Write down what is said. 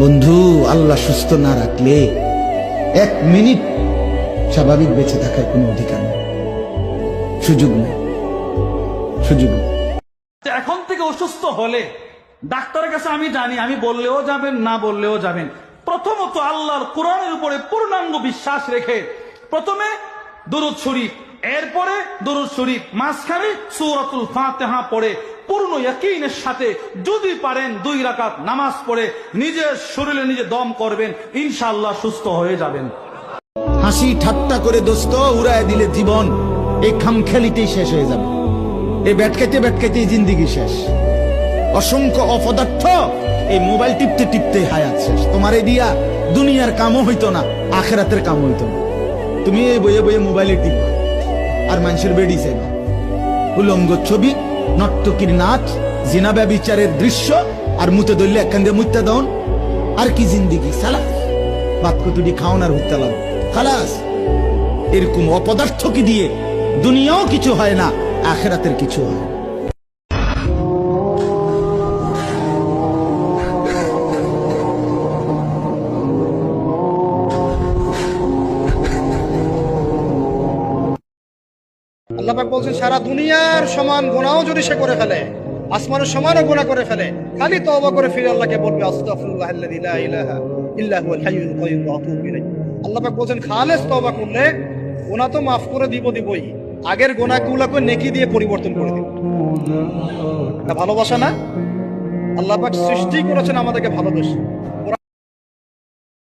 বন্ধু, আল্লাহ সুস্থ না রাখলে এক মিনিট স্বাভাবিক বেঁচে থাকার কোনো অধিকার নেই। সুযোগ নেই। সুযোগ এখন থেকে অসুস্থ হলে ডাক্তারের কাছে আমি জানি, আমি বললেও যাবেন, না বললেও যাবেন। প্রথমত আল্লাহর কোরআনের উপরে পূর্ণাঙ্গ বিশ্বাস রেখে প্রথমে দুরুদ শরীফ, এরপরে দুরুদ শরীফ, মাঝখানে সূরাতুল ফাতিহা পড়ে পূর্ণ ইয়াকিনের সাথে যদি পারেন দুই রাকাত নামাজ পড়ে নিজের শরীরে নিজে দম করবেন, ইনশাআল্লাহ সুস্থ হয়ে যাবেন। হাসি ঠাট্টা করে দোস্ত, উড়ায় দিলে জীবন, এই খামখেলিতেই শেষ হয়ে যাবে। এই ব্যাটকাইতে ব্যাটকাইতেই জিন্দিগি শেষ। অসংখ্য অপদার্থ এই মোবাইল টিপতে টিপতে হায়াত শেষ। তোমার এই দিয়া দুনিয়ার কামও হইতো না, আখেরাতের কাম হইতো না। তুমি এই বইয়ে বইয়ে মোবাইলে টিপবা, আর মানুষের বেডি চাইবা। উলঙ্গ ছবি নর্তকীর নাচ জিনাবা বিচারের দৃশ্য আর মুতে ধরলে একখান দিয়ে মুত্যা দন আর কি জিন্দিগি সালা বাদ কতুটি খাওন আর হুত্যা লাগ খালাস। এরকম অপদার্থ কি দিয়ে দুনিয়াও কিছু হয় না, আখেরাতের কিছু হয় আল্লাহ বলছেন, সারা দুনিয়ার সমান গুনাহও যদি সে করে ফেলে, আসমানের সমানও গুনাহ করে ফেলে, খালি তওবা করে ফিরে আল্লাহকে বলবে, আস্তাগফিরুল্লাহ আল্লাযী লা ইলাহা আল্লাহ বলছেন, খালেস তওবা করলে গুনাহ তো মাফ করে দিব দিবই, আগের গুনাহগুলোকে নেকি দিয়ে পরিবর্তন করে দিব। ভালোবাসা না? আল্লাহ পাক সৃষ্টি করেছেন আমাদেরকে ভালোবেসে।